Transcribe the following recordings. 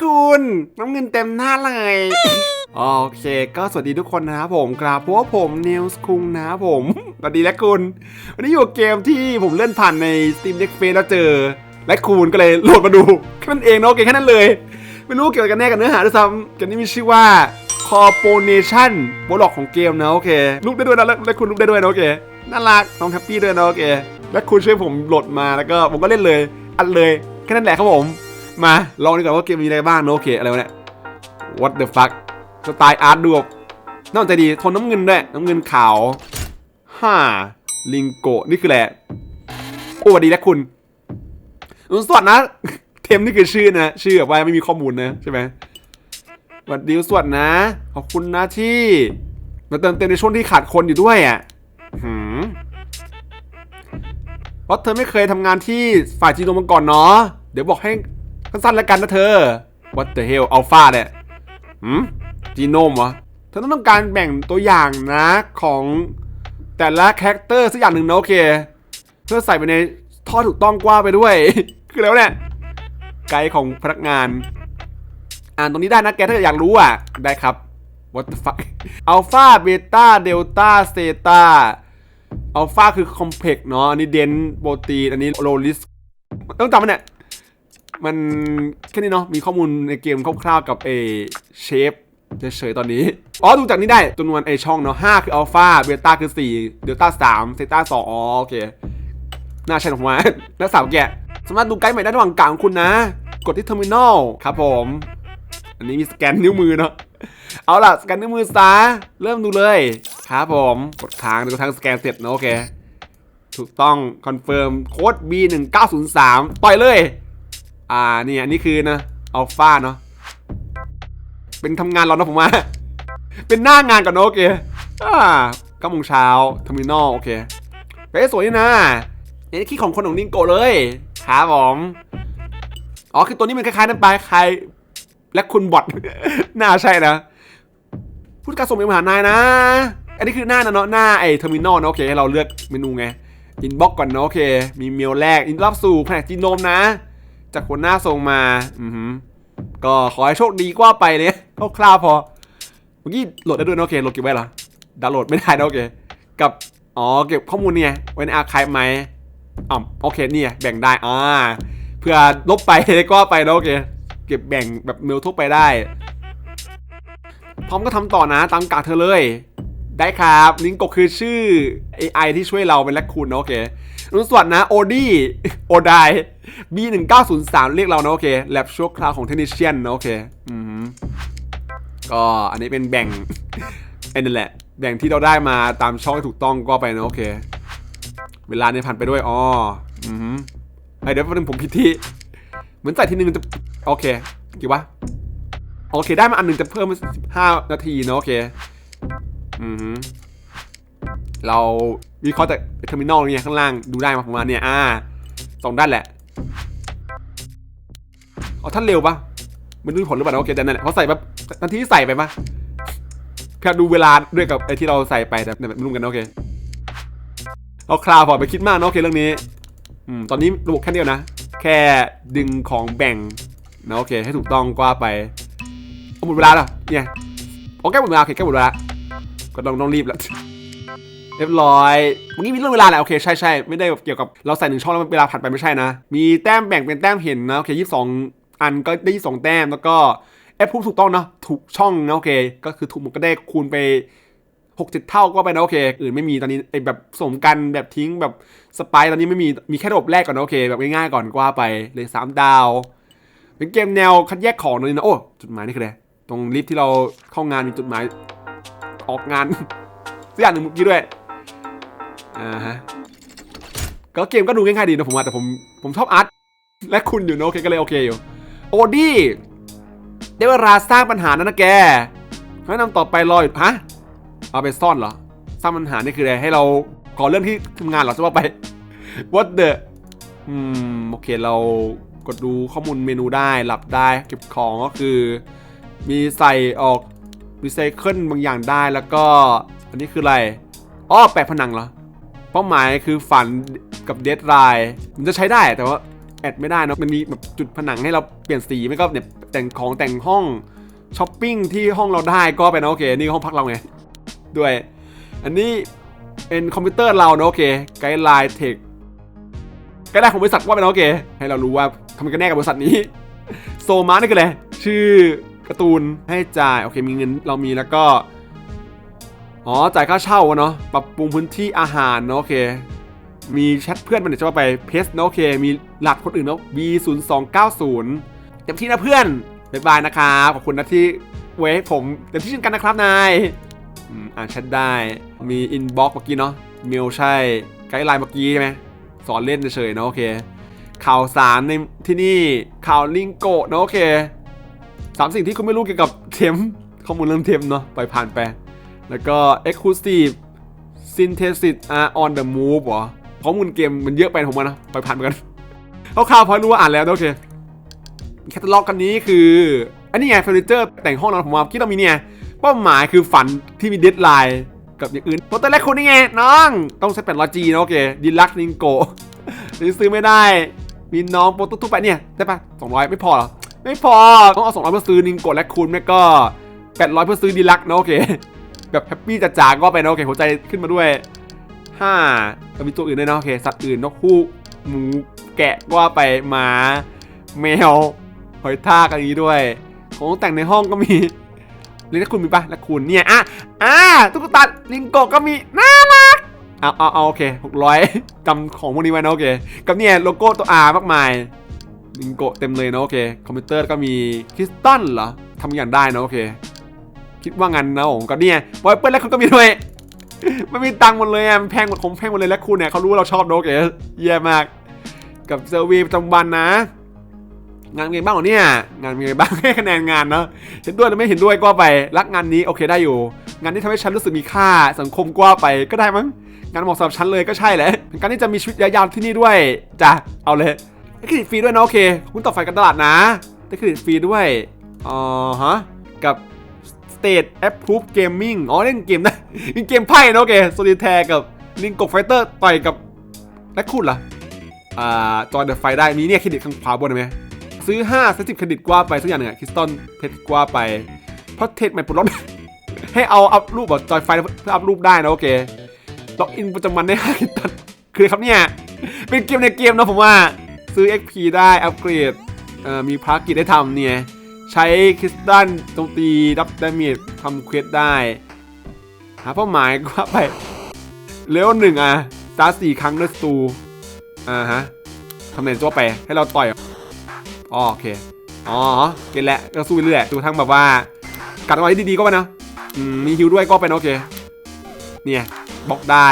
คุณ น้ำเงินเต็มหน้าเลย โอเคก็สวัสดีทุกคนนะครับผมกราบเพราะว่าผมนิวส์คุงนะครับผม สวัสดีและคุณ วันนี้อยู่เกมที่ผมเล่นผ่านใน Steam Deck Face แล้วเจอ และคุณก็เลยโหลดมาดูแค่นั้นเองเนาะโอเคแค่นั้นเลย ไม่รู้เกี่ยวกันแน่กับเนื้อหาด้วยซ้ำเกมนี้มีชื่อว่า Corporation บล็อกของเกมนะโอเครูปได้ด้วยนะและและคุณรูปได้ด้วยนะโอเคน่ารักน้องแฮปปี้ด้วยนะโอเคและคุณช่วยผมโหลดมาแล้วก็ผมก็เล่นเลย อัดเลยแค่นั้นแหละครับผม มาลองดีกว่าว่าเกมมีอะไรบ้างนะโอเคอะไรวะเนี่ย What the fuck สไตล์อาร์ตดูแบบน่าใจดีโทนน้ำเงินด้วยน้ำเงินขาวฮ่าลิงโกนี่คือแหละโอ้สวัสดีและคุณสวัสดนะ เทมนี่คือชื่อนะ ชื่อแบบว่าไม่มีข้อมูลนะใช่ไหมสวัสดีสวัสดนะ ขอบคุณนะที่ มาเติมเต็มในช่วงที่ขาดคนอยู่ด้วยอะหืมเพราะเธอไม่เคยทำงานที่ฝ่ายจีโนมาก่อนเนาะเดี๋ยวบอกให้ สั้นๆแล้วกันนะเธอ What the hell อัลฟาเนี่ยหืมจีโนมวะเธอต้องการแบ่งตัวอย่างนะของแต่ละคาแรคเตอร์สักอย่างหนึ่งนะโอเค เพื่อใส่ไปในท่อถูกต้องกว่าไปด้วย คือแล้วเนี่ยไกด์ของพนักงาน อ่านตรงนี้ได้นะแกถ้าอยากรู้อะ ได้ครับ what the fuck อัลฟาเบต้าเดลต้าเซตาอัลฟาคือคอมเพล็กเนาะอันนี้เดนโปรตีนอันนี้โรลิสต้องจำมันเนี่ย มันแค่นี้เนาะมีข้อมูลในเกมคร่าวๆกับเอเชฟเฉยๆตอนนี้ อ๋อ ดูจากนี้ได้จำนวนไอช่องเนาะห้าคืออัลฟาเบต้าคือ4เดลต้า3เซต้า2อ๋อโอเค น่าใช่หรอกมานักสาวแกะ สามารถดูไกด์ใหม่ได้ระหว่างกลางคุณนะ กดที่เทอร์มินอลครับผม อันนี้มีสแกนนิ้วมือเนาะเอาล่ะ สแกนนิ้วมือซะเริ่มดูเลยครับผม กดค้างดูทางสแกนเสร็จเนาะโอเค ถูกต้องคอนเฟิร์มโค้ด B1903 ปล่อยเลย อ่านี่อันนี้คือนะอัลฟาเนาะเป็นทำงานเรานะผมว่า เป็นหน้างานก่อนเนอะโอเคอ่าเก้าโมงเช้าเทอร์มินอลโอเคเป๊ะสวยนี่นะนี่ขี้ของคนของนิงโกเลยครับผมอ๋อคือตัวนี้มันคล้ายๆน้ำปลาคล้ายและคุณบอทน่าใช่นะพูดการส่งเมลมาหานายนะ อันนี้คือหน้านะเนาะหน้าไอ้เทอร์มินอลนะโอเคให้เราเลือกเมนูไงอินบ็อกก่อนเนาะโอเค มีเมลแรกอินรับสู่แผนกจีโนมนะ จากคนหน้าส่งมาอือหือก็ขอให้โชคดีกว่าไปเนี่ยคร่าวๆพอเมื่อกี้โหลดได้ด้วยนะโอเคโหลดเก็บไว้เหรอดาวน์โหลดไม่ได้นะโอเค กับอ๋อเก็บข้อมูลเนี่ยไว้ในอาร์คายไหมอ๋อโอเคเนี่ยแบ่งได้อ่าเพื่อลบไปก็ไปนะโอเค เก็บแบ่งแบบเมลทั่วไปได้พร้อมก็ทำต่อนะตามกากเธอเลย ได้ครับลิงก์ก็คือชื่อ AI ที่ช่วยเราเป็นแลคคูนนะโอเครุ่นสวัสดนะโอดี้โอได B1903 เรียกเรานะโอเคแลบชั่วคราวของเทคนิชเชียนนะโอเคอืมก็อันนี้เป็นแบ่งไอ้นั่นแหละ แบ่งที่เราได้มาตามช่องที่ถูกต้องก็ไปนะโอเค เวลาเนี่ยผ่านไปด้วยอ๋ออือหือไอเดี๋ยวแป๊บนึงผมผิดที่ เหมือนใส่ทีนึงจะโอเคกี่วะโอเค ได้มาอันหนึ่งจะเพิ่มสิบห้านาทีเนอะโอเค อือหือเราวิเคราะห์จากเทอร์มินอลเนี่ยข้างล่างดูได้มาประมาณเนี่ยอ่าสองด้านแหละ เอาท่านเร็วปะมันดูผลหรือเปล่านะโอเคแต่นั่นแหละเพราะใส่แบบทันทีที่ใส่ไปปะแค่ดูเวลาด้วยกับไอ้ที่เราใส่ไปแต่แต่ไม่รู้กันนะโอเคเอาคราวพอไปคิดมากนะโอเคเรื่องนี้อืมตอนนี้ระบบแค่เดียวนะ แค่ดึงของแบ่งนะโอเค ให้ถูกต้องกว่าไปเอาหมดเวลาแล้วเนี่ยโอเคหมดเวลาโอเคแค่หมดเวลาก็ต้องต้องรีบแล้ว เรียบร้อยเมื่อกี้มีเรื่องเวลาแหละโอเคใช่ใช่ไม่ได้เกี่ยวกับเราใส่หนึ่งช่องแล้วเวลาผ่านไปไม่ใช่นะ มีแต้มแบ่งเป็นแต้มเห็นนะโอเคยี่สิบสองอันก็ได้ยี่สิบสองแต้มแล้วก็แอปพูดถูกต้องเนาะถูกช่องนะโอเค ก็คือถูกมันก็ได้คูณไปหกเจ็ดเท่าก็ไปนะโอเค อื่นไม่มีตอนนี้ไอ้แบบสมกันแบบทิ้งแบบสไปร์ตอนนี้ไม่มีมีแค่ระบบแรกก่อนนะโอเค แบบง่ายๆก่อนกว่าไปเลยสามดาว เป็นเกมแนวคัดแยกของเลยนะโอ้จุดหมายนี่คืออะไรตรงลิฟที่เราเข้างานมีจุดหมายออกงานสักอย่างหนึ่งเมื่อกี้ด้วย อ่าฮะก็เกมก็ดูง่ายๆดีนะผมว่าแต่ผมผมชอบอาร์ตและคุณอยู่นะโอเคก็เลยโอเคอยู่โอดี้ได้เวลาสร้างปัญหาแล้วนะแกแนะนำต่อไปรออยู่ฮะเอาไปซ่อนเหรอสร้างปัญหานี่คืออะไรให้เราขอเรื่องที่ทำงานเหรอจะว่าไป what the อืมโอเคเรากดดูข้อมูลเมนูได้หลับได้เก็บของก็คือ มีใส่ออกรีไซเคิลบางอย่างได้แล้วก็ อันนี้คืออะไรอ้อแปะผนังเหรอ เป้าหมายคือฝันกับเดดไลน์มันจะใช้ได้แต่ว่าแอดไม่ได้นะมันมีแบบจุดผนังให้เราเปลี่ยนสีไม่ก็เนี่ยแต่งของแต่งห้องช้อปปิ้งที่ห้องเราได้ก็ไปนะโอเคนี่ห้องพักเราไงด้วย อันนี้เป็นคอมพิวเตอร์เราเนอะโอเคไกด์ไลน์เทคไกด์ไลน์ของบริษัทว่าไปนะโอเค ให้เรารู้ว่าทำกันแน่กับบริษัทนี้โซมานี่คืออะไรชื่อการ์ตูนให้จ่ายโอเคมีเงินเรามีแล้วก็ อ๋อจ่ายค่าเช่าอะเนาะปรับปรุงพื้นที่อาหารเนาะโอเค มีแชทเพื่อนมันเดี๋ยวจะไปเพสเนาะโอเค มีหลักคนอื่นเนาะ B 0 2 9 0เต็มที่นะเพื่อนบ๊ายบายนะครับขอบคุณนะที่เว้ยผมเต็มที่เช่นกันนะครับนายอ่านแชทได้มีอินบ็อกเมื่อกี้เนาะเมลใช่ไกด์ไลน์เมื่อกี้ใช่ไหมสอนเล่นเฉยๆเนาะโอเค ข่าวสารในที่นี่ข่าวลิงโกะเนาะโอเคสามสิ่งที่คุณไม่รู้เกี่ยวกับเทมข้อมูลเรื่องเทมเนาะปล่อยผ่านไป แล้วก็ Exclusive Synthesis are on the move เหรอข้อมูลเกมมันเยอะไปผมว่านะ ไปล่อยผ่านกันคร่าวพอรู้ว่าอ่านแล้วโอเค แคตตาล็อกกันนี้คือ อันนี้ไงเฟอร์นิเจอร์แต่งห้องนอนผมว่าคิดเรามีเนี่ย เป้าหมายคือฝันที่มีเดดไลน์กับอย่างอื่นโปรตแรกคุณนี่ไงน้อง ต้องใช้แปดร้อยจีนะโอเคดีลักนิงโกซื้อไม่ได้ มีน้องโปรโตทั่วไปเนี่ยได้ปะสองร้อยไม่พอหรอ ไม่พอ ต้องเอาสองร้อยเพื่อซื้อนิงโกและคูณไม่ก็แปดร้อยเพื่อซื้อดีลักนะโอเค แบบแฮปปี้จ๋าๆก็ไปนะโอเคหัวใจขึ้นมาด้วยห้าก็มีตัวอื่นด้วยนะโอเคสัตว์อื่นนกฮูกหมูแกะก็ว่าไปหมาแมวหอยทากอะไรนี้ด้วย ของแต่งในห้องก็มีลิงและคุณมีปะและคุณเนี่ยอะอะตุ๊กตาลิงโกก็มีน่ารักเอาเอาเอาโอเคหกร้อยจำของพวกนี้ไว้นะโอเคกับเนี่ยโลโก้ตัว R มากมายลิงโกเต็มเลยนะโอเคคอมพิวเตอร์ก็มีคริสตัลเหรอทำอย่างได้นะโอเค คิดว่างั้นนะผมกับเนี่ยบอยเปิ้ลและคุณก็มีด้วยไม่มีตังค์หมดเลยอะมันแพงหมดคงแพงหมดเลยและคุณเนี่ยเขารู้ว่าเราชอบนะโอเคแย่มาก กับเซอร์วีประจำวันนะ งานเป็นบ้างเหรอเนี่ย งานเป็นบ้างให้คะแนนงานเนาะเห็นด้วยหรือไม่เห็นด้วยก็ไปรักงานนี้โอเคได้อยู่ งานที่ทำให้ฉันรู้สึกมีค่าสังคมก็ว่าไปก็ได้มั้งงานเหมาะสำหรับฉันเลยก็ใช่แหละการที่จะมีชีวิตยาวๆที่นี่ด้วยจ้ะเอาเลยได้เครดิตฟรีด้วยนะโอเค คุณต่อไฟกันตลาดนะได้เครดิตฟรีด้วยอ๋อฮะกับ State Approved Gaming อ๋อเล่นเกมนะมีเกมไพ่นะโอเคโซลิแทร์กับลิงกกไฟเตอร์ต่อยกับแลคคูนเหรออ่าจอยเดอะไฟได้มีเนี่ยเครดิตข้างขวาบนไหมซื้อ5ซื้อ10เครดิตกว่าไปสักอย่างหนึ่งอะคริสตัลเพชรกว่าไปเพราะเทสใหม่ปลดล็อกให้เอาอัพรูปแบบจอยไฟเพื่ออัพรูปได้นะโอเคล็อกอินประจำวันได้5คริสตัลคือครับเนี่ยเป็นเกมในเกมนะผมว่าซื้อ XP ได้อัปเกรดเอ่อมีภารกิจได้ทำเนี่ย ใช้คริสตัลโจมตีรับดาเมจทำเควสได้ หาเป้าหมายก็ไปเลเวลหนึ่งอะตาสี่ครั้งด้วยสตูอ่าฮะทำเนนตัวไปให้เราต่อยอ๋อโอเคอ๋อเก็ตแล้วก็สู้เรื่อยดูทั้งแบบว่ากัดเอาไว้ดีๆก็ไปนะอืมมีฮิวด้วยก็ไปนโอเคเนี่ยบล็อกได้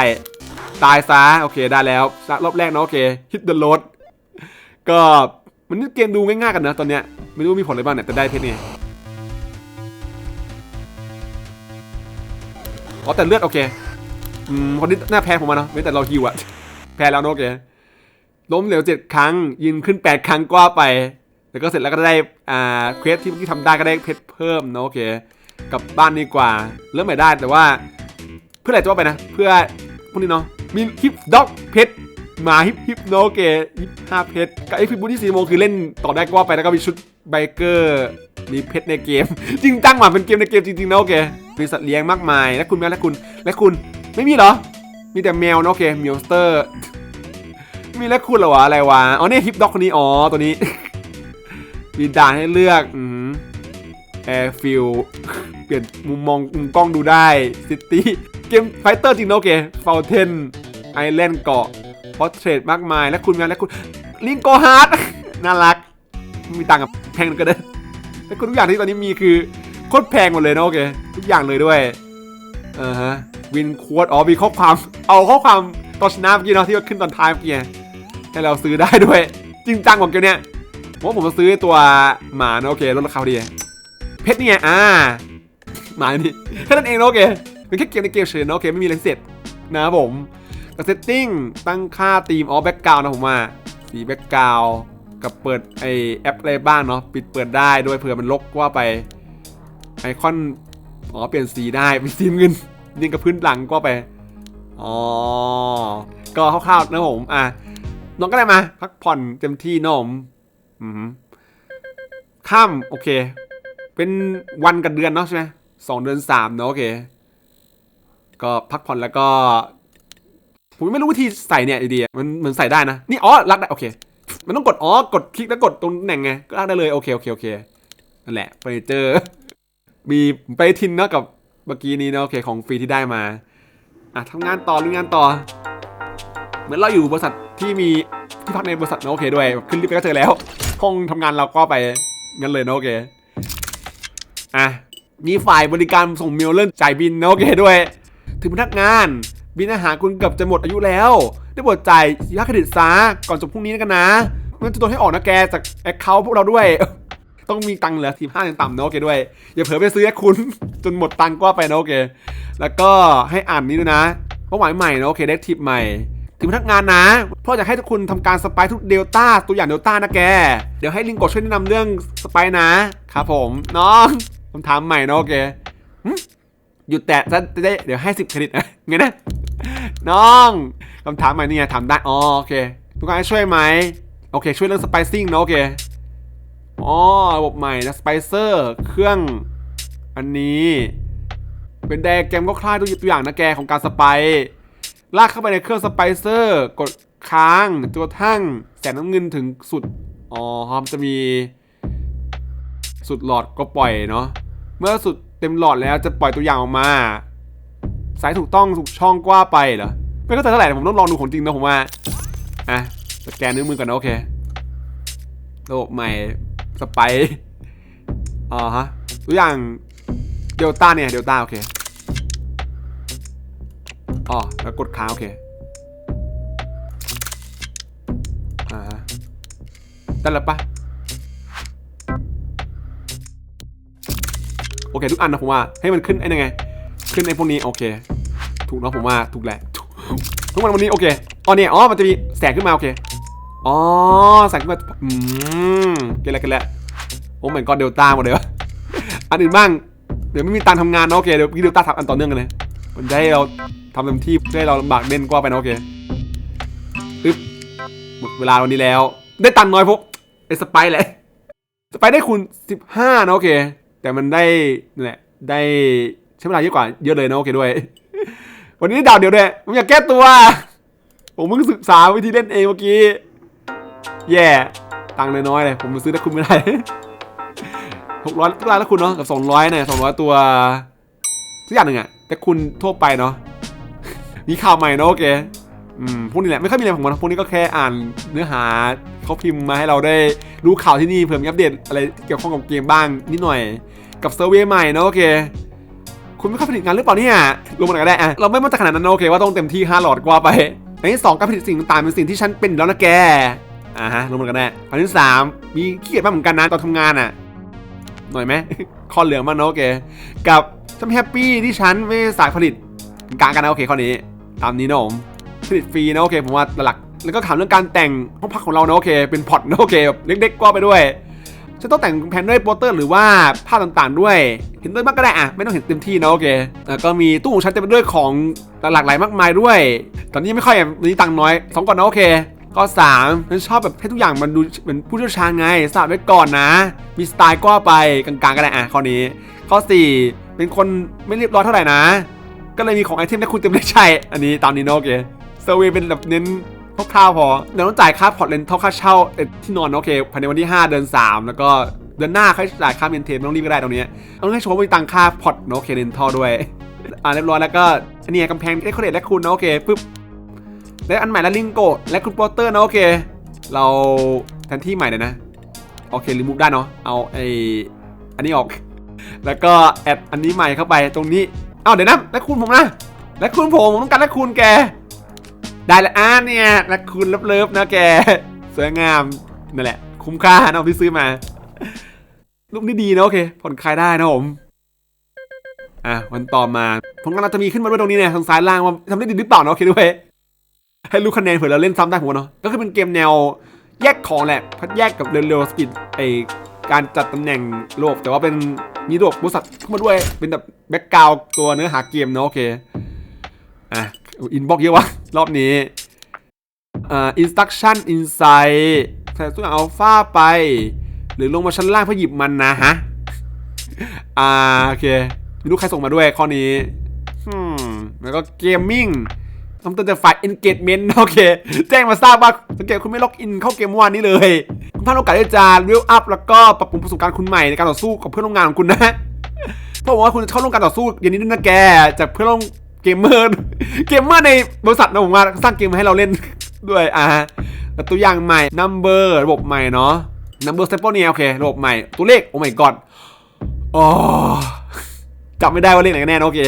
ตายซะโอเคได้แล้วรอบแรกเนาะโอเคฮิตเดอะโรดก็ มันนี่เกมดูง่ายๆกันนะตอนเนี้ยไม่รู้ว่ามีผลอะไรบ้างเนี่ยแต่ได้เพชรนี่ยอ๋อแต่เลือดโอเคอืมคนนี้หน้าแพ้ผมมาเนาะไม่แต่เราฮิวอะแพ้แล้วนะโอเคล้มเหลวเจ็ดครั้ง ยืนขึ้นแปดครั้งกว่าไป แล้วก็เสร็จแล้วก็ได้อ่าเควสที่เมื่อกี้ทำได้ก็ได้เพชรเพิ่มนะโอเคกลับบ้านดีกว่า เริ่มใหม่ได้แต่ว่า เพื่ออะไรจะว่าไปนะ เพื่อพวกนี้เนาะมีฮิปด็อกเพชร หมาฮิปฮิปโนเกฮิปห้าเพชรกับไอฟิบูที่สี่โมงคือเล่นต่อได้ก็ว่าไปแล้วก็มีชุดไบเกอร์มีเพชรในเกม จริงจังว่ะเป็นเกมในเกมจริงๆนะโอเคมีสัตว์เลี้ยงมากมาย และคุณแม่และคุณและคุณไม่มีเหรอ มีแต่แมวนะโอเคมิวสเตอร์ มีและคุณเหรอวะอะไรวะอ๋อเนี่ยฮิปด็อกคนนี้อ๋อตัวนี้มีด่านให้เลือกอืมแอร์ฟิลเปลี่ยนมุมมองมุมกล้องดูได้ซิตี้เกมไฟเตอร์จริงนะโอเคฟาวเทนไอแลนด์เกาะ พอเทรดมากมายและคุณงานและคุณลิงโกฮาร์ดน่ารัก มีตังค์กับแพงก็ได้แต่คุณทุกอย่างที่ตอนนี้มีคือโคตรแพงหมดเลยนะโอเคทุกอย่างเลยด้วยอ่าฮะวินควดอ๋อมีข้อความเอาข้อความตอนชนะเมื่อกี้เนาะที่ขึ้นตอนท้ายเมื่อกี้ให้เราซื้อได้ด้วย จริงจังของเกมเนี้ยผมว่าผมจะซื้อตัวหมานะโอเคลดราคาดีเพชรเนี่ยอ่าหมานี่แค่นั้นเองนะโอเคเป็นแค่เกมในเกมเฉยนะโอเคไม่มีอะไรพิเสร็จนะครับผม กับเซตติ้งตั้งค่าธีมออฟแบ็กกราวนะผมว่าสีแบ็กกราวกับเปิดไอแอปอะไรบ้างเนาะปิดเปิดได้ด้วยเผื่อมันลกว่าไปไอคอนอ๋อเปลี่ยนสีได้เป็นสีเงินยิงกับพื้นหลังก็ไปอ๋อก็คร่าวๆนะผมอะนอนก็ได้มา พักผ่อนเต็มที่นะผมอืมข้ามโอเค เป็นวันกับเดือนเนาะใช่ไหมสองเดือนสามเนาะโอเค ก็พักผ่อนแล้วก็ ผมไม่รู้วิธีใส่เนี่ยดีๆมันเหมือนใส่ได้นะ นี่อ๋อรักได้โอเค มันต้องกดอ๋อกดคลิกแล้วกดตรงแหน่งไงก็รักได้เลยโอเคโอเคโอเคนั่นแหละเฟอร์นิเจอร์มีไปทินเนาะกับเมื่อกี้นี้เนาะโอเคของฟรีที่ได้มาอะทำงานต่อลุยงานต่อ เหมือนเราอยู่บริษัทที่มีที่พักในบริษัทเนอะโอเคด้วยขึ้นลิฟต์ไปก็เจอแล้วห้องทำงานเราก็ไปงั้นเลยเนอะโอเคอะมีฝ่ายบริการส่งเมลเรื่องจ่ายบินเนอะโอเคด้วย ถึงพนักงาน บินอาหารคุณเกือบจะหมดอายุแล้ว ได้ปรดจ่ายยาเครดิตซะก่อนจบพรุ่งนี้กันนะ มันจะโดนให้ออกนะแกจากแอคเคาท์พวกเราด้วย ต้องมีตังค์เหลือทีห้าต่ำๆเนอะโอเคด้วย อย่าเผลอไปซื้อให้คุณ จนหมดตังค์ก็ไปนะโอเค แล้วก็ให้อ่านนี้ด้วยนะเป้าหมายใหม่นะโอเคได้ทิปใหม่ถึงพนักงานนะ เพราะอยากให้ทุกคุณทำการสไปายทุกเดลต้าตัวอย่างเดลต้านะแก เดี๋ยวให้ลิงกดช่วยแนะนำเรื่องสไปายนะครับผมน้องคำถามใหม่นะโอเคหยุดแตะซะจะได้เดี๋ยวให้สิบเครดิตนะไงนะ น้องคำถามใหม่นี่ไงถามได้อ๋อโอเคทุกคนช่วยไหมโอเค ช่วยเรื่องสไปซิ่งนาะโอเคอ๋อระบบใหม่นะสไปเซอร์เครื่องอันนี้เป็นไดอะแกมก็คล้ายตัวตัวอย่างนะแกของการสไปลากเข้าไปในเครื่องสไปเซอร์กดค้างจนกระทั่งแสงน้ำเงินถึงสุดอ๋อครับจะมี สุดหลอดก็ปล่อยเนาะเมื่อสุดเต็มหลอดแล้วจะปล่อยตัวอย่างออกมา สายถูกต้องถูกช่องกว่าไปเหรอไม่เข้าใจเท่าไหร่ผมต้องลองดูของจริงนะผมว่าอะสแกนนิ้วมือก่อนนะโอเคระบบใหม่สไปอ๋อฮะตัวอย่างเดลต้าเนี่ยเดลต้าโอเคอ๋อแล้วกดค้างโอเคอ่าฮะได้แล้วปะโอเคทุกอันนะผมว่าให้มันขึ้นไอ้นั่นไง ขึ้นไอ้พวกนี้โอเค ถูกเนาะผมว่าถูกแหละทุกวันวันนี้โอเคอ๋อเนี่ยอ๋อมันจะมีแสงขึ้นมาโอเคอ๋อแสงขึ้นมาอืมเกล้วกันแล้วโอ้เหมือนก้อนเดลต้าหมดเลยวะอันอื่นบ้างเดี๋ยวไม่มีตังทำงานเนาะโอเคเดี๋ยวพี่เดลต้าทำอันต่อเนื่องกันเลยมันจะให้เราทำเต็มที่เพื่อให้เราลำบากเด่นกว่าไปนะโอเคอึ๊บหมดเวลาวันนี้แล้ว ได้ตังน้อยพวกไอ้สไปร์แหละสไปร์ได้คูณ15นะโอเค แต่มันได้นั่นแหละได้ ช้เวลาเยอะกว่าเยอะเลยนะโอเคด้วย วันนี้ดาวเดียวด้วยผมอยากแก้ตัว ผมเพิ่งศึกษาวิธีเล่นเองเมื่อกี้ แย่ ตังค์น้อยๆเลย ผมซื้อได้คุณไม่ได้หกร้อยก็ได้แล้วคุณเนาะกับสองร้อยเนี่ยสองร้อยตัวทุกอย่างหนึ่งอะแต่คุณทั่วไปเนาะมีข่าวใหม่เนาะโอเคอืมพวกนี้แหละไม่ค่อยมีอะไรของมันพวกนี้ก็แค่อ่านเนื้อหาเขาพิมพ์มาให้เราได้รู้ข่าวที่นี่เผื่มอัปเดตอะไรเกี่ยวข้องกับเกมบ้างนิดหน่อย กับเซอร์เวยใหม่เนาะโอเค คุณไม่ค่อยผลิตงานหรือเปล่าเนี่ยลงมาหน่อยก็ได้อะเราไม่มั่นใจขนาดนั้นโอเคว่าต้องเต็มที่5หลอดกว่าไปอันที่สองการผลิตสิ่งต่างเป็นสิ่งที่ฉันเป็นแล้วนะแกอ่าฮะลงมากันได้อันที่สามมีขี้เกียจบ้างเหมือนกันนะตอนทำงานอะหน่อยไหมคอเหลืองมากนะโอเคกับฉันแฮปปี้ที่ฉันไม่สายผลิตกลางกันนะโอเคข้อนี้ ตามนี้นะผมผลิตฟรีนะโอเคผมว่าหลักแล้วก็ถามเรื่องการแต่งห้องพักของเรานะโอเค เป็นพอร์ตนะโอเคแบบเล็กๆก็ไปด้วย ฉันต้องแต่งแผ่นด้วยโปสเตอร์หรือว่าภาพต่างๆ ด้วย เห็นด้วยมากก็ได้อะไม่ต้องเห็นเต็มที่นะโอเคแล้วก็มีตู้ของฉันเต็มไปด้วยของหลากหลายมากมายด้วย ตอนนี้ไม่ค่อยอะตอนนี้ตังค์น้อยสองก่อนนะโอเคก็สามฉันชอบแบบให้ทุกอย่างมันดูเหมือนผู้เชี่ยวชาญไงสาบไว้ก่อนนะ มีสไตล์ก็ไปกลางๆก็ได้อะข้อนี้ ข้อสี่เป็นคนไม่เรียบร้อยเท่าไหร่นะ ก็เลยมีของไอเทมให้คุณเต็มเลยใช่อันนี้ตามนี้นะโอเคเซอร์เวยเป็นแบบเน้น คร่าวๆพอเดี๋ยวต้องจ่ายค่าพอร์ตเลนเท่าค่าเช่าเอ่อที่นอนนะโอเคภายในวันที่ 5 เดือน 3 แล้วก็เดือนหน้าค่อยจ่ายค่าเมนเทนไม่ต้องรีบก็ได้ตรงนี้ต้องให้โชว์ว่ามีตังค่าพอร์ตนะโอเคเลนท่อด้วยอ่าเรียบร้อยแล้วก็อันนี้กำแพงเดคอเรทและคุณนะโอเคปึ๊บแล้วอันใหม่แล้วลิงโกและคุณโปสเตอร์นะโอเค เราแทนที่ใหม่เลยนะโอเครีมูฟได้เนาะเอาไออันนี้ออก แล้วก็แอดอันนี้ใหม่เข้าไปตรงนี้เอ้าเดี๋ยวนะและคุณผมนะและคุณผมผมต้องการและคุณแก ได้แล้วอ่าเนี่ยและคุณเลิฟๆนะแกสวยงามนั่นแหละ คุ้มค่านะเอาที่ซื้อมารูปนี้ดีนะโอเคผ่อนคลายได้นะผมอะวันต่อมาผมกำลังจะมีขึ้นมาด้วยตรงนี้เนี่ยทางซ้ายล่างว่าทำได้ดีหรือเปล่านะโอเคด้วยให้รู้คะแนนเผื่อเราเล่นซ้ำได้ผมว่าเนาะก็คือเป็นเกมแนวแยกของแหละพัดแยกกับเร็วๆสกิดไอการจัดตำแหน่งโลกแต่ว่าเป็นมีระบบบริษัทเข้ามาด้วยเป็นแบบแบ็กกราวตัวเนื้อหาเกมเนาะโอเคอะ อินบ็อกเยอะวะ รอบนี้เอ่อ instruction inside ใส่ตัวอัลฟาไป หรือลงมาชั้นล่างเพื่อหยิบมันนะฮะ อ่า โอเคม่รู้ใครส่งมาด้วยข้อนี้อืมแล้วก็เกมมิ่งทำตัวแต่ฝ่าย engagement โอเค แจ้งมาทราบว่าสังเกตคุณไม่ล็อกอินเข้าเกมเมื่อวานนี้เลย คุณพลาดโอกาสที่จะเวลอัพแล้วก็ปรับปรุงประสบการณ์คุณใหม่ในการต่อสู้กับเพื่อนร่วมงานของคุณนะเพราะว่าคุณจะเข้าร่วมการต่อสู้อย่างนี้ด้วยนะแก จากเพื่อนร่วม เกมเมอร์เกมเมอร์ในบริษัทนะผมว่าสร้างเกมมาให้เราเล่นด้วยอ่าตัวอย่างใหม่ number ระบบใหม่เนาะ number step เนี่ยโอเคระบบใหม่ตัวเลขโอ้ my god อ๋อจำไม่ได้ว่าเลขไหนกันแน่นโอเค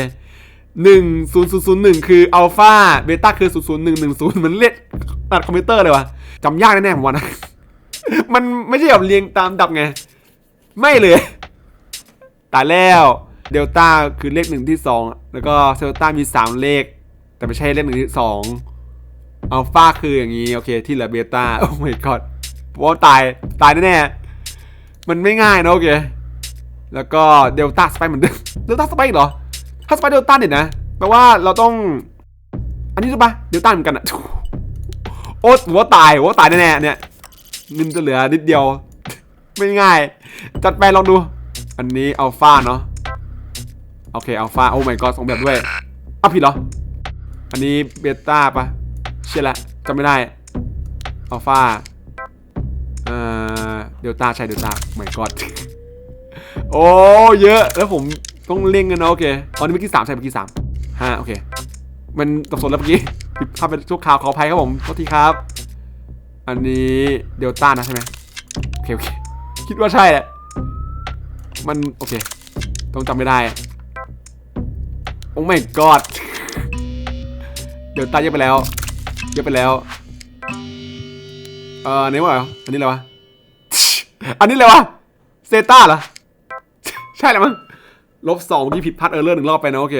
หนึ่งศูนย์ศูนย์ศูนย์หนึ่งคืออัลฟาเบต้าคือศูนย์ศูนย์หนึ่งหนึ่งศูนย์มันเลขตัดคอมพิวเตอร์เลยวะจำยากแน่ๆผมว่านะมันไม่ใช่แบบเรียงตามดับไง ไม่เลย ตายแล้ว เดลต้าคือเลขหนึ่งที่สองแล้วก็เซลต้ามีสามเลข แต่ไม่ใช่เลขหนึ่งที่สองอัลฟาคืออย่างนี้ โอเค ที่เหลือเบต้าโอ้ my god ว่าตายตายแน่ๆมันไม่ง่ายนะโอเค แล้วก็เดลต้าสไปเหมือนเดิมเดลต้าสไปเหรอ ถ้าสไปเดลต้าเนี่ยนะแปลว่าเราต้อง อันนี้ใช่ปะเดลต้าเหมือนกันอะโอ้ว่าตายว่าตายแน่ๆเนี่ยเงินจะเหลือนิดเดียว ไม่ง่าย จัดไปลองดู อันนี้อัลฟาเนาะ โอเคอัลฟาโอ้ my god สองแบบด้วยอ้าวผิดเหรอ อันนี้เบต้าปะเชื่อละจำไม่ได้อัลฟาเอ่อเดลต้าใช่เดลต้า my god โอ้เยอะแล้วผมต้องเล่งกันนะโอเคตอนนี้เมื่อกี้สามใช่เมื่อกี้สามห้าโอเค มันสับสนแล้วเมื่อกี้ผิดพลาดเป็นชั่วคราวขออภัยครับผมโทษทีครับ อันนี้เดลต้านะใช่ไหมโอเคโอเคคิดว่าใช่แหละมันโอเค ต้องจำไม่ได้ โอ้ my god เดี๋ยวตายเยอะไปแล้ว เยอะไปแล้ว เอ่อันนี้วะอันนี้อะไรวะ อันนี้อะไรวะ เซต้าเหรอ ใช่แหละมั้ง ลบสองเมื่อกี้ผิดพลาดเออร์เลอร์หนึ่งรอบไปนะโอเค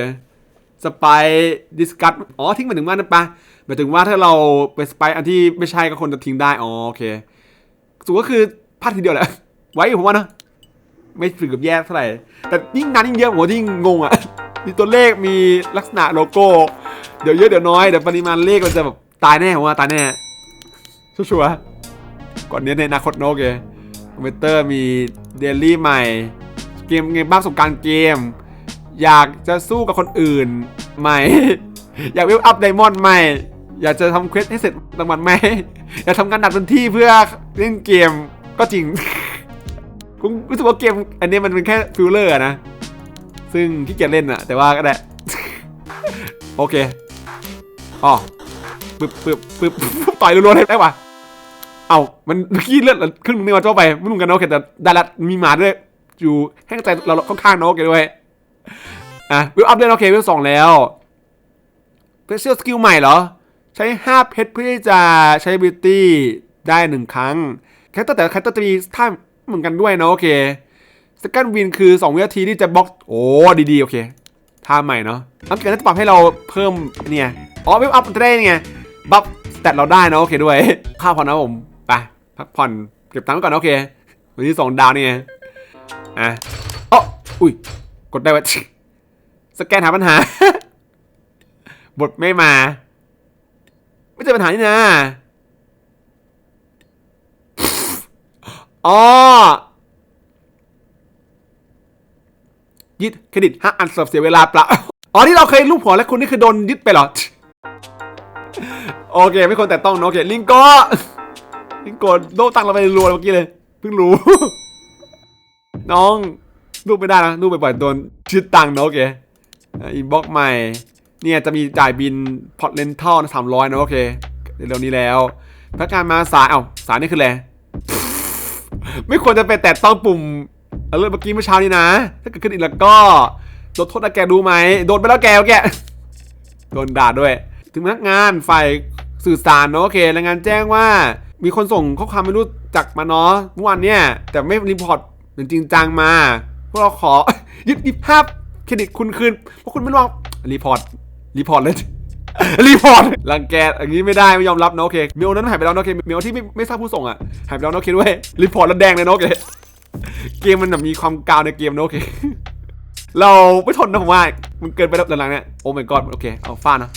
สไปดิสกัสอ๋อทิ้งมาถึงว่านั่นปะหมายถึงว่าถ้าเราไปสไปอันที่ไม่ใช่ก็คนจะทิ้งได้ อ๋อโอเคสุดก็คือพลาดทีเดียวแหละ ไว้ผมว่านะ ไม่ถึงกับแย่เท่าไหร่ แต่ยิ่งนานยิ่งเยอะผมว่ายิ่งงงอะ มีตัวเลขมีลักษณะโลโก้ เดี๋ยวเยอะเดี๋ยวน้อยเดี๋ยวปริมาณเลขมันจะแบบตายแน่ผมว่าตายแน่ชัวร์ก่อนเนี้ยในอนาคตโนเคคอมพิวเตอร์มีเดลี่ใหม่ เกมเกมบ้างประสบการณ์เกม อยากจะสู้กับคนอื่นใหม่ อยากเวอัพไดมอนด์ใหม่ อยากจะทำเควสให้เสร็จรางวัลไหมอยากทำการดัดพื้นที่เพื่อเล่นเกมก็จริงกูรู้สึกว่าเกมอันนี้มันเป็นแค่ฟิลเลอร์นะ ซึ่งขี้เกียจเล่นอะแต่ว่าก็ได้ โอเคอ๋อปึ๊บปึ๊บปึ๊บต่อยรัวๆได้ปะเอามันขี้เลือดครึ่งนึงนี่มาจ้าไปไม่รู้กันเนาะแต่ได้ละมีหมาด้วย อยู่ให้งใจเราค่อนข้างเนาะโอเคด้วย อะวิวอัพเลยโอเควิวสองแล้วเพชเชอร์สกิลใหม่เหรอ ใช้5เพชรเพื่อจะใช้ ability ได้หนึ่งครั้งแคตเตอร์แต่แคตเตอร์จะมีท่าเหมือนกันด้วยเนาะโอเค สกันวินคือ 2 วินาทีที่จะบล็อก โอ้ ดีๆ โอเคท่าใหม่เนาะอังเกฤษน่าจะปรับให้เราเพิ่มเนี่ย อ๋อวิวอัพจะได้ไง บัฟสแตทเราได้นะโอเคด้วยค่าผ่อนะผม ไป พักผ่อน เก็บตังค์ไว้ก่อนนะโอเค วันที่2ดาวนี่ไงอะอ๋ออุ้ย กดได้วะสแกนหาปัญหา บทไม่มา ไม่เจอปัญหานี่นะอ๋อ ยึดเครดิตห้าอันสำหรับเสียเวลาเปล่าอ๋อที่เราเคยรูปหัวแล้วคุณนี่คือโดนยึดไปเหรอ โอเค ไม่ควรแต่ต้องนะโอเค ลิงโก้ลิงโก้โดนตังเราไปรัวเมื่อกี้เลยเพิ่งรู้ น้องรูปไม่ได้นะรูปบ่อยโดนชืดตังค์นะโอเคอินบ็อกใหม่ เนี่ยจะมีจ่ายบินพอร์ตเลนทัลนะสามร้อยนะโอเคเร็วนี้แล้วพนักงานมาสายเอ้าสายนี่คืออะไรไม่ควรจะไปแตะต้องปุ่ม เรื่องเมื่อกี้เมื่อเช้านี้นะ ถ้าเกิดขึ้นอีกแล้วก็โดนโทษนะแกรู้ไหมโดนไปแล้วแกโอเคโดนด่าด้วย ถึงพนักงานฝ่ายสื่อสารเนอะโอเครายงานแจ้งว่ามีคนส่งข้อความไม่รู้จักมาเนาะเมื่อวานเนี่ย แต่ไม่รีพอร์ตจริงจังมา พวกเราขอยึดยึดภาพเครดิตคุณคืนเพราะคุณไม่ลองรีพอร์ตรีพอร์ตเลยรีพอร์ตรังแกอย่างนี้ไม่ได้ไม่ยอมรับนะโอเคเมลนั้นหายไปแล้วนะโอเคเมลที่ไม่ไม่ทราบผู้ส่งอะหายไปแล้วนะโอเคด้วยรีพอร์ตแล้วแดงเลยนะโอเค เกมมันแบบมีความกาวในเกมนะโอเค เราไม่ทนนะผมว่ามันเกินไปแล้วหลังๆเนี่ยโอ้ my god โอเคเอาฟ้านะ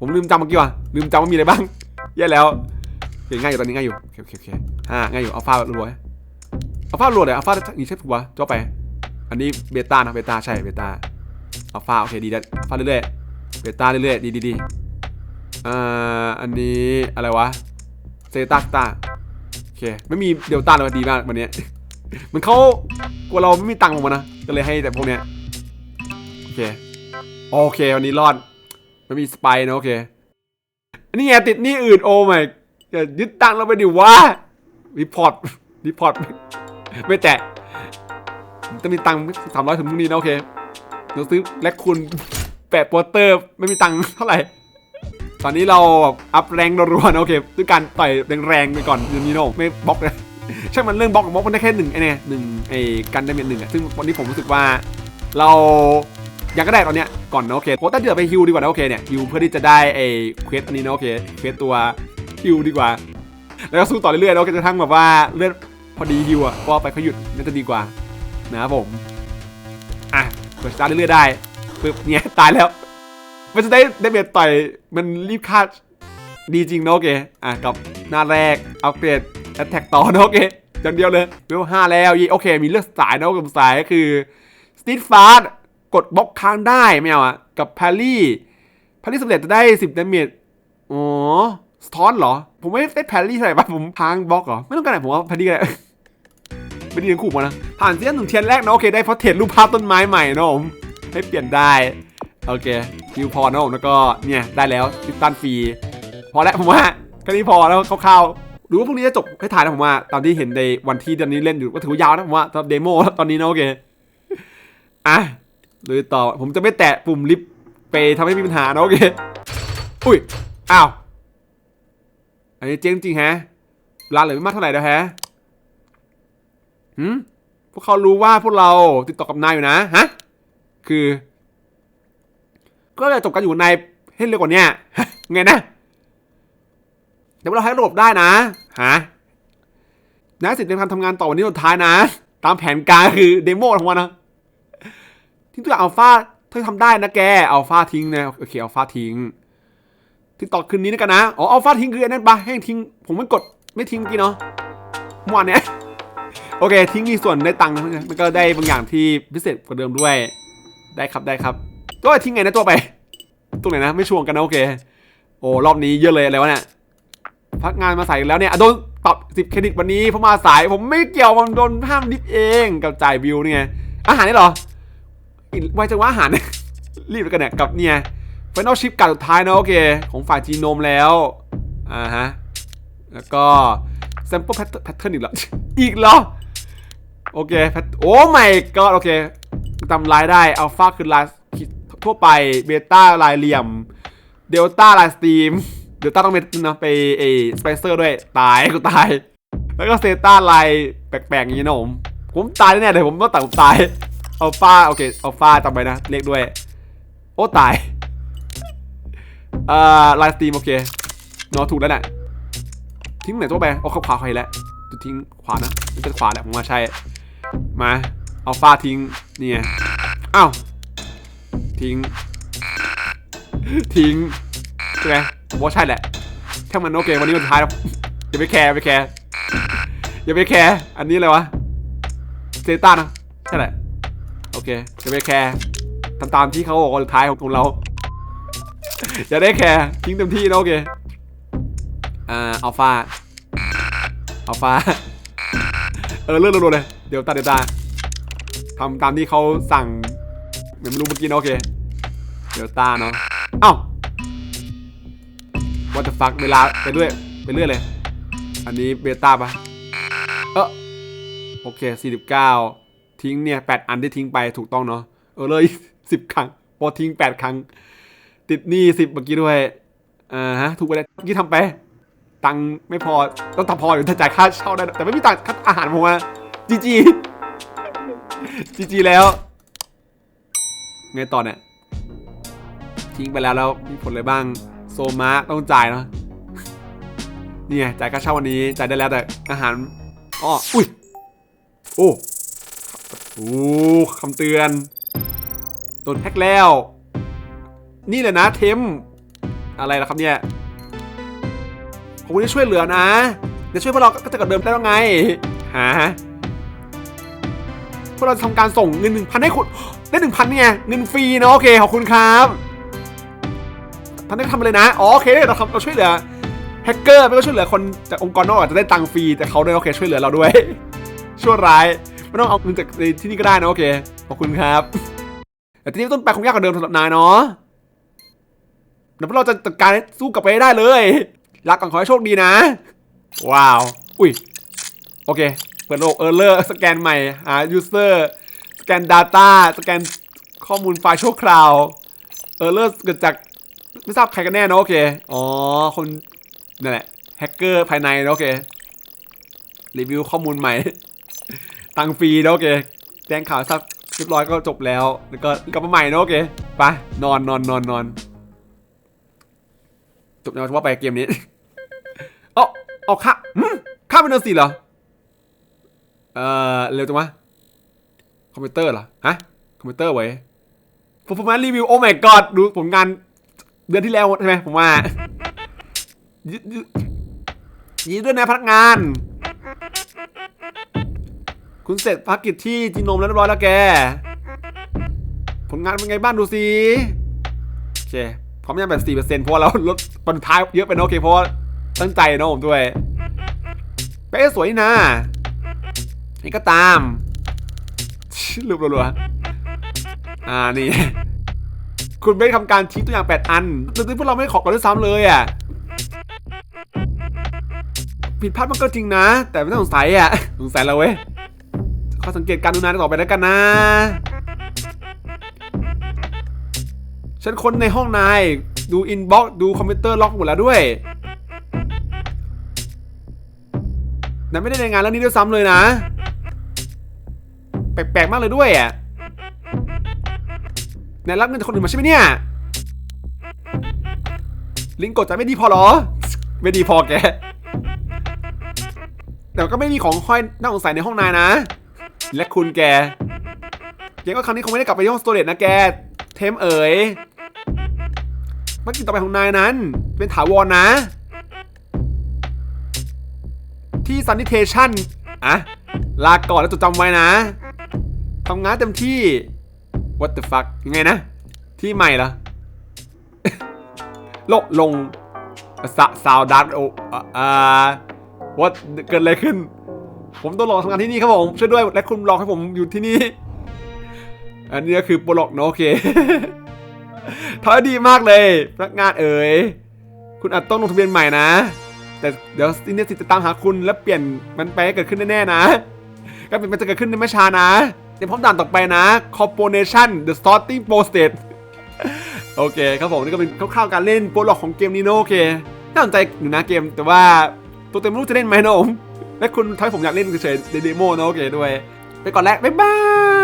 ผมลืมจำเมื่อกี้ว่ะลืมจำว่ามีอะไรบ้างแย่แล้วโอเคง่ายอยู่ตอนนี้ง่ายอยู่โอเคโอเคโอเคอ่าง่ายอยู่เอัลฟาดรัวๆอัลฟาดรัวเลยเอัลฟาดนี่ใช่ถูกปะจ่อไป อันนี้เบต้านะเบต้าใช่เบต้าเอัลฟาโอเคดีแล้วฟาดเรื่อยๆเบต้าเรื่อยๆดีดีดีอ่าอันนี้อะไรวะเซต้าต้าโอเคไม่มีเดลต้าเลยดีมากวันนี้ เหมือนเขากลัวเราไม่มีตังค์ของมันะก็เลยให้แต่พวกเนี้ยโอเคโอเควันนี้รอดไม่มีสไปนะโอเคอันนี้ไงติดนี่อื่นโอ้ไม่อย่ายึดตังค์เราไปดิวะรีพอร์ตรีพอร์ตไม่แตะจะมีตังค์สามร้อยถึงพรุ่งนี้นะโอเคเดี๋ยวซื้อแลกคุณแปะโปสเตอร์ไม่มีตังค์เท่าไหร่ตอนนี้เราอัพแรงรัวๆนะโอเคด้วยการต่อยแรงๆไปก่อนยวนี้โนไม่บล็อกเลย ช่างมันเรื่องบล็อกกับบล็อกมันได้แค่หนึ่งไอ้เนี่ยหนึ่งไอ้กันได้เมจหนึ่งอะซึ่งวันนี้ผมรู้สึกว่าเรายังก็ได้ตอนเนี้ยก่อนนะโอเคโคต้าเดือดไปฮิวดีกว่านะโอเคเนี่ยฮิวเพื่อที่จะได้ไอ้เควสอันนี้นะโอเคเควสตัวฮิวดีกว่า แล้วก็สู้ต่อเรื่อยๆแล้วก็จะทั้งแบบว่าเลือดพอดีฮิวอะก็ไปเขาหยุดน่าจะดีกว่านะครับผมอะเปิดสตาร์ทเรื่อยๆได้ปึ๊บเนี่ยตายแล้ว มันจะได้ได้เมจต่อยมันรีบคาดดีจริงนะโอเคอะกับหน้าแรกอัปเกรด แอตแทกต่อนะโอเคอย่างเดียวเลยเวลห้าแล้วยีโอเค มีเลือกสายนะกับสายก็คือสตีทฟาสกดบล็อกค้างได้ไม่เอาอะกับแพลลี่แพลลี่สำเร็จจะได้10ดาเมจอ๋อสทอนเหรอ ผมไม่ได้แพลลี่เท่ป่ะผมค้างบล็อกเหรอ ไม่ต้องการไหนผมว่าแพลลี่ก็ได้ไม่ดีทั้งคู่มานะ ผ่านเซียนหนึ่งเทียนแรกเนาะโอเคได้เพราะเทรดรูปภาพต้นไม้ใหม่นะผมให้เปลี่ยนได้ โอเคคิวพอนะผมแล้วก็เนี่ยได้แล้วติดตั้นฟรีพอแล้วผมว่าแค่นี้พอแล้วคร่าวๆ รือว่าพรุ่งนี้จะจบให้ถ่ายนะผมว่าตามที่เห็นในวันที่เดือนนี้เล่นอยู่ก็ถือว่ายาวนะผมว่าเดโมตอนนี้นะโอเคอะเลยต่อผมจะไม่แตะปุ่มลิฟต์ไปทำให้มีปัญหานะโอเคอุ้ยอ้าวอันนี้เจ๊งจริงแฮะเวลาเหลือไม่มากเท่าไหร่แล้วแฮะหืมพวกเขารู้ว่าพวกเราติดต่อกับนายอยู่นะฮะคือ ก็จะจบกันอยู่ในให้เร็วกว่านี้ไงนะเดี๋ยวเราให้ระบบได้นะ ฮะนะสิทธิ์ในการทำงานต่อวันนี้สุดท้ายนะ ตามแผนการคือเดโมทั้งวันนะทิ้งตัวอัลฟาเธอทำได้นะแกอัลฟาทิ้งนะโอเคอัลฟาทิ้งที่ต่อคืนนี้นะกันนะอ๋ออัลฟาทิ้งคืออันนั้นปะให้ทิ้งผมไม่กดไม่ทิ้งกี้เนาะเมื่อวานเนี้ยโอเค ทิ้งมีส่วนได้ตังค์นะมันก็ได้บางอย่างที่พิเศษกว่าเดิมด้วย ได้ครับได้ครับตัวทิ้งไงนะตัวไป ตรงไหนนะ ไม่ช่วงกันนะโอเค โอ้รอบนี้เยอะเลยอะไรวะเนี่ย พักงานมาใส่แล้วเนี่ยโดนปรับสิบเครดิตวันนี้เพราะมาสาย ผมไม่เกี่ยวมันโดนห้ามดิฟเองกับจ่ายบิลนี่ไงอาหารนี่เหรอไวจังว่าอาหารเนี่ยรีบแล้วกันเนี่ยกับเนี่ยฟน a l ชิปการสุดท้ายนะโอเค ของฝ่ายจีโนมแล้ว อ่าฮะ แล้วก็ sample pattern อีกแล้วอีกเหรอ โอเค pat- โอ้ไม่ก็โอเคทำลายได้อัลฟาคือลายทั่วไปเบต้าลายเหลี่ยม เดลต้าลายสตรีม เดลต้าต้องเป็นนะไปเอสไปเซอร์ด้วย ตายกูตาย แล้วก็เซต้าลายแปลกๆอย่างนี้นะผม ผมตายแน่เลยผมต้องตัดผมตายอัลฟาโอเคอัลฟาจำไว้นะเรียกด้วย โอ้ตายเอ่อลายสตรีมโอเคเนอะถูกแล้วแหละทิ้งไหนตัวไปโอ้เขาขวาใครแล้วจะทิ้งขวานะมันเป็นขวาแหละผมว่าใช่มาเอาฟาทิ้งนี่ไงอ้าวทิ้ง ทิ้ง ใช่ไหมผมว่าใช่แหละถ้ามันโอเควันนี้วันท้ายแล้วอย่าไปแคร์อย่าไปแคร์อย่าไปแคร์อันนี้อะไรวะเซต้านะใช่แหละโอเคอย่าไปแคร์ตามตามที่เขาบอกวันท้ายของเราอย่าได้แคร์ทิ้งเต็มที่นะโอเคอ่าอัลฟาอัลฟาเออเลื่อนรัวๆเลยเดี๋ยวตาเดี๋ยวตาทำตามที่เขาสั่งเหมือนไม่รู้เมื่อกี้นะโอเค เดี๋ยวตาเนาะเอ้าวาจะฟักเวลาไปเรื่อยไปเรื่อยเลย อันนี้เบต้าปะเออโอเค 49 ทิ้งเนี่ย 8 อันที่ทิ้งไปถูกต้องเนาะเออเลย10 ครั้ง พอทิ้ง 8 ครั้ง ติดหนี้10 เมื่อกี้ด้วยอ่าฮะ ถูกไปเลยเมื่อกี้ทำไป ตังไม่พอ ต้องทำพออยู่ถ้าจ่ายค่าเช่าได้ แต่ไม่มีตังค์ค่าอาหารผมว่าจีจีจีจีแล้ว ไงต่อเนี่ย ทิ้งไปแล้วแล้วมีผลอะไรบ้าง โซมาต้องจ่ายเนาะนี่ไงจ่ายค่าเช่าวันนี้จ่ายได้แล้วแต่อาหารอ้ออุ้ยโอ้โอ้คำเตือนโดนแฮ็กแล้ว นี่เลยนะเทมอะไรล่ะครับเนี่ยขอบคุณที่ช่วยเหลือนะเดี๋ยวช่วยพวกเราก็จะกลับเดิมได้แล้วไงฮะพวกเราจะทำการส่งเงินหนึ่งพันให้คุณได้หนึ่งพันเนี่ยเงินฟรีเนาะโอเคขอบคุณครับ ท่านได้ทำอะไรนะอ๋อโอเคเราทำเราช่วยเหลือแฮกเกอร์ไม่ก็ช่วยเหลือคนจากองค์กรนอกอาจจะได้ตังค์ฟรีแต่เขาได้โอเคช่วยเหลือเราด้วย ชั่วร้ายไม่ต้องเอาเงินจากในที่นี่ก็ได้นะโอเคขอบคุณครับแต่ที่นี้ต้นไปคงยากกว่าเดิมสำหรับนายเนาะเดี๋ยวพวกเราจะจัดการสู้กลับไปได้เลยรักก่อนขอให้โชคดีนะ ว้าว อุ้ย โอเค เปิดโลกเออร์เลอร์สแกนใหม่หา user สแกน data สแกนข้อมูลไฟล์ชั่วคราวเออร์เลอร์เกิดจาก ไม่ทราบใครกันแน่นะโอเค อ๋อ คนนั่นแหละแฮกเกอร์ภายในนะโอเค รีวิวข้อมูลใหม่ ตังฟรีนะโอเค แจ้งข่าวสักเรียบร้อยก็จบแล้ว แล้วก็กลับมาใหม่นะโอเค ไปนอนนอนนอนนอนจบแล้วว่าไปเกมนี้ เอ้าเอาค่าหืมค่าเป็นเดือนสี่เหรอ เอ่อเร็วจังวะคอมพิวเตอร์เหรอ ฮะ คอมพิวเตอร์ไว้ผมผมมารีวิวโอ้ my god ดูผลงาน เดือนที่แล้วใช่ไหมผมว่ายิยิยินดีด้วยนะพนักงาน คุณเสร็จภารกิจที่จีโนมแล้วเรียบร้อยแล้วแก ผลงานเป็นไงบ้างดูสิโอเคพร้อมยังแบบสี่เปอร์เซ็นต์เพราะว่าเราลดตอนท้ายเยอะไปนะโอเคเพราะตั้งใจเนอะผมด้วยเป๊ะสวยนี่นะนี่ก็ตามรูปรัวๆอ่านี่ คุณไม่ได้ทำการทิ้งตัวอย่าง 8 อันโดยที่พวกเราไม่ขอกันด้วยซ้ำเลยอะ ผิดพลาดมันก็จริงนะ แต่ไม่ต้องสงสัยอะ สงสัยเราเว้ยขอสังเกตการดูนานต่อไปแล้วกันนะ ฉันคนในห้องนาย ดูอินบ็อกดูคอมพิวเตอร์ล็อกหมดแล้วด้วยแต่ไม่ได้ในงานเรื่องนี้ด้วยซ้ำเลยนะ แปลกๆมากเลยด้วยอะ นายรับเงินจากคนอื่นมาใช่ไหมเนี่ย ลิงกดจะไม่ดีพอหรอ ไม่ดีพอแก แต่ก็ไม่มีของห้อยน่าสงสัยในห้องนายนะ และคุณแกแกก็ครั้งนี้คงไม่ได้กลับไปที่ห้องสโตรจนะแก เทมเอ๋ยภารกิจต่อไปของนายนั้น เป็นถาวรนะ ที่ sanitation อะลาก่อนแล้วจดจำไว้นะทำงานเต็มที่ what the fuck ยังไงนะ ที่ใหม่เหรอ โลกลงสะซาวดัตโออ่าว่าเกิดอะไรขึ้น ผมต้องรอทำงานที่นี่ครับผม ช่วยด้วย และคุณรอให้ผมอยู่ที่นี่ อันนี้ก็คือโปรล็อกเนอะโอเคทำได้ดีมากเลยพนักงานเอ๋ย คุณอาจต้องลงทะเบียนใหม่นะ แต่เดี๋ยวซินเนสิจะตามหาคุณและเปลี่ยนมันไปให้เกิดขึ้นแน่ๆนะ ก็เป็นมันจะเกิดขึ้นในไม่ช้านะ เดี๋ยวพร้อมด่านต่อไปนะ Corporation The Starting Process โอเคครับผมนี่ก็เป็นคร่าวๆการเล่นโปรล็อกของเกมนี้นะโอเคน่าสนใจอยู่นะเกมแต่ว่าตัวเต็มไม่รู้จะเล่นไหมนะผมและคุณทำให้ผมอยากเล่นเฉยๆในเดโมนะโอเคด้วย ไปก่อนแล้วบ๊ายบาย